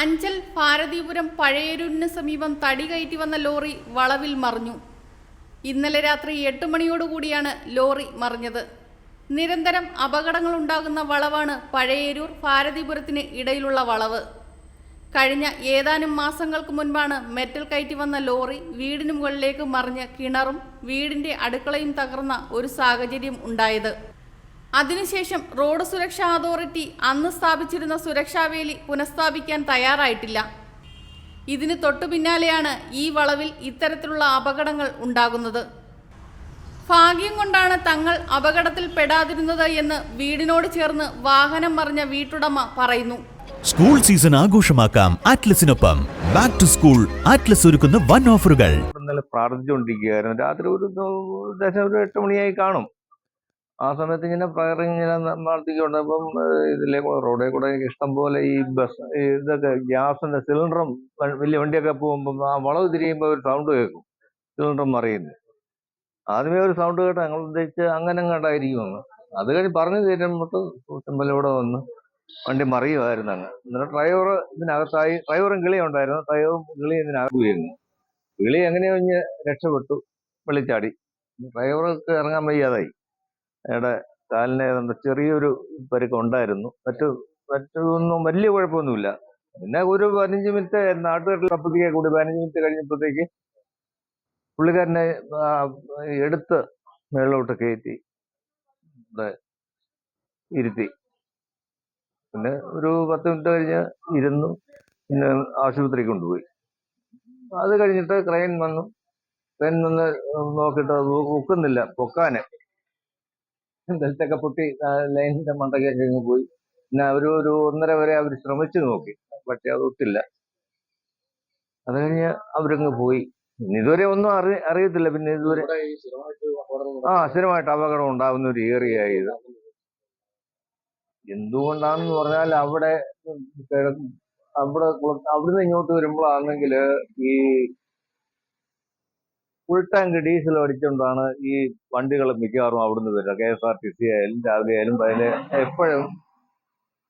അഞ്ചൽ ഭാരതീപുരം പഴയരൂരിന് സമീപം തടി കയറ്റി വന്ന ലോറി വളവിൽ മറിഞ്ഞു. ഇന്നലെ രാത്രി എട്ട് മണിയോടുകൂടിയാണ് ലോറി മറിഞ്ഞത്. നിരന്തരം അപകടങ്ങൾ ഉണ്ടാകുന്ന വളവാണ് പഴയരൂർ ഭാരതീപുരത്തിന് ഇടയിലുള്ള വളവ്. കഴിഞ്ഞ ഏതാനും മാസങ്ങൾക്ക് മുൻപാണ് മെറ്റൽ കയറ്റി വന്ന ലോറി വീടിന് മുകളിലേക്ക് മറിഞ്ഞ് കിണറും വീടിന്റെ അടുക്കളയും തകർന്ന ഒരു സാഹചര്യം ഉണ്ടായത്. അതിനുശേഷം റോഡ് സുരക്ഷാ അതോറിറ്റി അന്ന് സ്ഥാപിച്ചിരുന്ന സുരക്ഷാവേലി പുനഃസ്ഥാപിക്കാൻ തയ്യാറായിട്ടില്ല. ഇതിന് തൊട്ടു പിന്നാലെയാണ് ഈ വളവിൽ ഇത്തരത്തിലുള്ള അപകടങ്ങൾ ഉണ്ടാകുന്നത്. ഭാഗ്യം കൊണ്ടാണ് തങ്ങൾ അപകടത്തിൽ പെടാതിരുന്നത് എന്ന് വീടിനോട് ചേർന്ന് വാഹനം മറിഞ്ഞ വീട്ടുടമ പറയുന്നു. സ്കൂൾ സീസൺ ആഘോഷമാക്കാം ആറ്റ്ലസിനൊപ്പം ബാക്ക് ടു സ്കൂൾ ആറ്റ്ലസ് ഒരുക്കുന്ന വൺ ഓഫറുകൾ ഇന്നലെ പ്രാർത്ഥിച്ചുകൊണ്ടിരിക്കുകയായിരുന്നു. രാത്രി ഒരു ദശ ഒരു എട്ട് മണിയായി കാണും. ആ സമയത്ത് ഇങ്ങനെ ഫയറിങ് ഇങ്ങനെ നടത്തിക്കൊണ്ട് അപ്പം ഇതിലെ റോഡിൽ കൂടെ ഇഷ്ടം പോലെ ഈ ബസ് ഇതൊക്കെ ഗ്യാസിന്റെ സിലിണ്ടറും വലിയ വണ്ടിയൊക്കെ പോകുമ്പം ആ വളവ് തിരിയുമ്പോൾ ഒരു സൗണ്ട് കേൾക്കും. സിലിണ്ടർ മറിയുന്നു. ആദ്യമേ ഒരു സൗണ്ട് കേട്ട് ഞങ്ങൾ ഉദ്ദേശിച്ച് അങ്ങനെ കണ്ടായിരിക്കുമെന്ന് അത് കഴിഞ്ഞ് പറഞ്ഞു തീരുമ്പോൾ ഇവിടെ വന്ന് വണ്ടി മറിയുമായിരുന്നു അങ്ങ്. എന്നിട്ട് ഡ്രൈവർ ഇതിനകത്തായി ഡ്രൈവറും കിളി ഉണ്ടായിരുന്നു. ഡ്രൈവറും കിളി ഇതിനകത്ത് വീഴുന്നു കിളി എങ്ങനെയോ ഇഞ്ഞ് രക്ഷപ്പെട്ടു. വെള്ളിച്ചാടി ഡ്രൈവർക്ക് ഇറങ്ങാൻ വയ്യാതായി. അയാളുടെ കാലിന് ഏതാണ്ട് ചെറിയൊരു പരിക്ക് ഉണ്ടായിരുന്നു. മറ്റു മറ്റൊന്നും വലിയ കുഴപ്പമൊന്നുമില്ല. പിന്നെ ഒരു പതിനഞ്ച് മിനിറ്റ് നാട്ടുകാരുടെ അപ്പത്തേക്ക് കൂടി പതിനഞ്ച് മിനിറ്റ് കഴിഞ്ഞപ്പോഴത്തേക്ക് പുള്ളിക്കാരനെ എടുത്ത് മേളിലോട്ട് കയറ്റി ഇരുത്തി. പിന്നെ ഒരു പത്ത് മിനിറ്റ് കഴിഞ്ഞ് ഇരുന്നു. പിന്നെ ആശുപത്രിക്ക് കൊണ്ടുപോയി. അത് കഴിഞ്ഞിട്ട് ക്രെയിൻ വന്നു. ക്രെയിൻ വന്ന് നോക്കിയിട്ട് അത് ഒക്കുന്നില്ല പൊക്കാന്. ബെൽറ്റൊക്കെ പൊട്ടി ലൈനിന്റെ മണ്ടയ്ക്കൊക്കെ അങ്ങ് പോയി. പിന്നെ ഒരു ഒരു ഒന്നര വരെ അവർ ശ്രമിച്ചു നോക്കി പക്ഷെ അത് ഒത്തില്ല അത് കഴിഞ്ഞ് അവരങ്ങ് പോയി. പിന്നെ ഇതുവരെ ഒന്നും അറി അറിയത്തില്ല. പിന്നെ ഇതുവരെ ആ സ്ഥിരമായിട്ട് അപകടം ഉണ്ടാവുന്ന ഒരു ഏറിയ ഇത്. എന്തുകൊണ്ടാണെന്ന് പറഞ്ഞാൽ അവിടെ അവിടെ അവിടുന്ന് ഇങ്ങോട്ട് വരുമ്പോഴാണെങ്കിൽ ഈ ഫുൾ ടാങ്ക് ഡീസൽ അടിച്ചുകൊണ്ടാണ് ഈ വണ്ടികൾ മിക്കവാറും അവിടുന്ന് വരുന്നത് K S R T C ആയാലും രാവിലെ ആയാലും അതിൽ എപ്പോഴും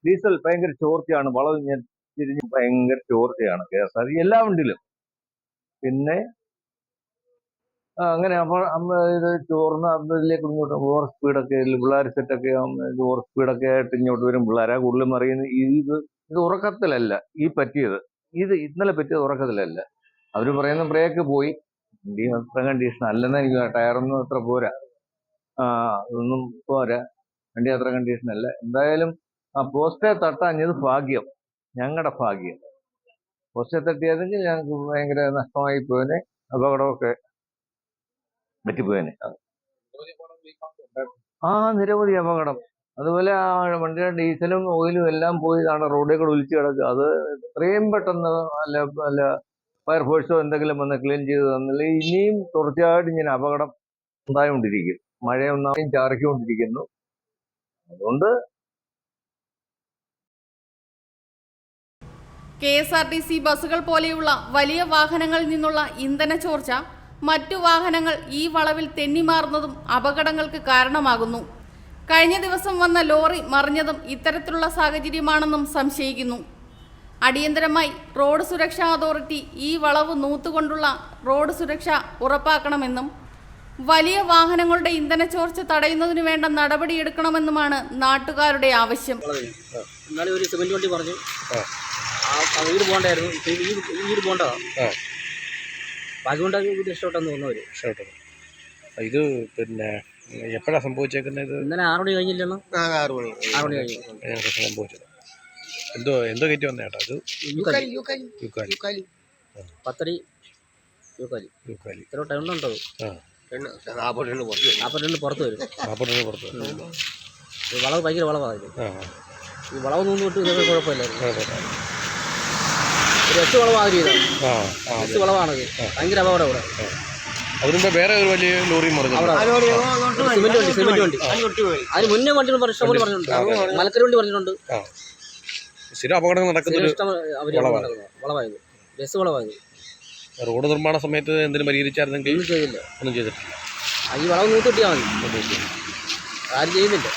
ഡീസൽ ഭയങ്കര ചോർച്ചയാണ്. വളവ് ഞാൻ തിരിഞ്ഞ് ഭയങ്കര ചോർച്ചയാണ് കെ എസ് ആർ ടി എല്ലാ വണ്ടിയിലും. പിന്നെ അങ്ങനെ അപ്പോൾ ഇത് ചോർന്ന് അതിലേക്ക് ഇങ്ങോട്ട് ഓവർ സ്പീഡൊക്കെ പിള്ളേർ സെറ്റൊക്കെ ഓവർ സ്പീഡൊക്കെ ആയിട്ട് ഇങ്ങോട്ട് വരും പിള്ളേരാ കൂടുതലും അറിയുന്നത് ഇത് ഇത് ഉറക്കത്തിലല്ല. ഈ പറ്റിയത് ഇത് ഇന്നലെ പറ്റിയത് ഉറക്കത്തിലല്ല. അവർ പറയുന്ന ബ്രേക്ക് പോയി. വണ്ടി അത്ര കണ്ടീഷൻ അല്ലെന്ന് എനിക്ക് ടയറൊന്നും അത്ര പോരാ. അതൊന്നും പോരാ. വണ്ടി അത്ര കണ്ടീഷൻ അല്ല എന്തായാലും ആ പോസ്റ്റെ തട്ടാഞ്ഞത് ഭാഗ്യം. ഞങ്ങളുടെ ഭാഗ്യം. പോസ്റ്റെ തട്ടിയതെങ്കിൽ ഞങ്ങൾക്ക് ഭയങ്കര നഷ്ടമായി പോയനെ. അപകടമൊക്കെ പറ്റിപ്പോയനെ. ആ നിരവധി അപകടം. അതുപോലെ ആ വണ്ടിയുടെ ഡീസലും ഓയിലും എല്ലാം പോയി അവിടെ റോഡിൽ കൂടെ ഒലിച്ചു കിടക്കുക അത് എത്രയും പെട്ടെന്ന് അല്ല അല്ല ഫയർഫോഴ്സോ എന്തെങ്കിലും വന്ന് ക്ലീൻ ചെയ്ത് തന്നില്ല. ഇനിയും തുടർച്ചയായിട്ട് ഇങ്ങനെ അപകടം ഉണ്ടായിക്കൊണ്ടിരിക്കും. മഴ ചാറിക്കൊണ്ടിരിക്കുന്നു. അതുകൊണ്ട് K S R T C ബസ്സുകൾ പോലെയുള്ള വലിയ വാഹനങ്ങളിൽ നിന്നുള്ള ഇന്ധന ചോർച്ച മറ്റു വാഹനങ്ങൾ ഈ വളവിൽ തെന്നിമാറുന്നതും അപകടങ്ങൾക്ക് കാരണമാകുന്നു. കഴിഞ്ഞ ദിവസം വന്ന ലോറി മറിഞ്ഞതും ഇത്തരത്തിലുള്ള സാഹചര്യമാണെന്നും സംശയിക്കുന്നു. അടിയന്തരമായി റോഡ് സുരക്ഷാ അതോറിറ്റി ഈ വളവ് നൂത്തുകൊണ്ടുള്ള റോഡ് സുരക്ഷ ഉറപ്പാക്കണമെന്നും വലിയ വാഹനങ്ങളുടെ ഇന്ധന ചോർച്ച തടയുന്നതിന് വേണ്ട നടപടിയെടുക്കണമെന്നുമാണ് നാട്ടുകാരുടെ ആവശ്യം. ഒരു സിമെന്റ് വണ്ടി പറഞ്ഞു. വീട് പോകണ്ടായിരുന്നു. വീട് പോകണ്ടതാ വീട് ഇത് പിന്നെ എപ്പോഴാണ് സംഭവിച്ചേക്കുന്നത്? ഇന്നലെ ആറ് മണി കഴിഞ്ഞില്ലല്ലോ ആറ് മണി. ആറ് മണി കഴിഞ്ഞു. സംഭവിച്ചത്. എന്തോ എന്തോ കയറ്റി വന്ന ചേട്ടാ ഇത് യൂക്കാലി. യൂക്കാലി. യുക്കാലി. യൂക്കാലി. പത്തടി യൂക്കാലി. യുക്കാലി. ഇത്ര ടൗൺ ഉണ്ടോ ആ. പെണ്ണ് നാൽപ്പത് പെണ്ണ് പുറത്ത് വരും. നാൽപ്പത്തി രണ്ട് പുറത്ത് വരും. പുറത്ത് വളവ് ഭയങ്കര വളവാണ് ഇത് ആ. ഈ വളവ് നിന്ന് വിട്ട് ഇതൊക്കെ കുഴപ്പമില്ലായിരുന്നു. കുഴപ്പമില്ല. ഒരു എട്ട് വളവ് മാതിരി ഇതാണ് ആ ആ എട്ട് വളവാണത്. ഭയങ്കര അപകടം ഇവിടെ അതിനുമ്പോ വേറെ ഒരു വലിയ ലോറി മറിഞ്ഞു. സിമെന്റ് വണ്ടി സിമെന്റ് വണ്ടി. അതിന് തൊട്ട് പോയി. അതിന് മുന്നേ പറഞ്ഞു പറഞ്ഞിട്ടുണ്ട്. മലക്കര വണ്ടി പറഞ്ഞിട്ടുണ്ട്. സ്ഥിരം അപകടങ്ങൾ നടക്കുന്ന ബസ് വളവായത്. റോഡ് നിർമ്മാണ സമയത്ത് എന്തെങ്കിലും പരിഹരിച്ചായിരുന്നെങ്കിൽ ഒന്നും ചെയ്തില്ല. ഒന്നും ചെയ്തിട്ടില്ല. ആ, ഈ വളവ് നൂറ്റി കിട്ടിയാൽ മതി. ആരും ചെയ്യുന്നില്ല.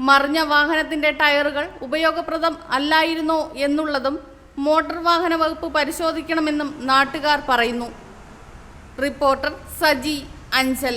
മറിഞ്ഞ വാഹനത്തിന്റെ ടയറുകൾ ഉപയോഗപ്രദം അല്ലായിരുന്നോ എന്നുള്ളതും മോട്ടോർ വാഹന വകുപ്പ് പരിശോധിക്കണമെന്നും നാട്ടുകാർ പറയുന്നു. റിപ്പോർട്ടർ സജി അഞ്ചൽ.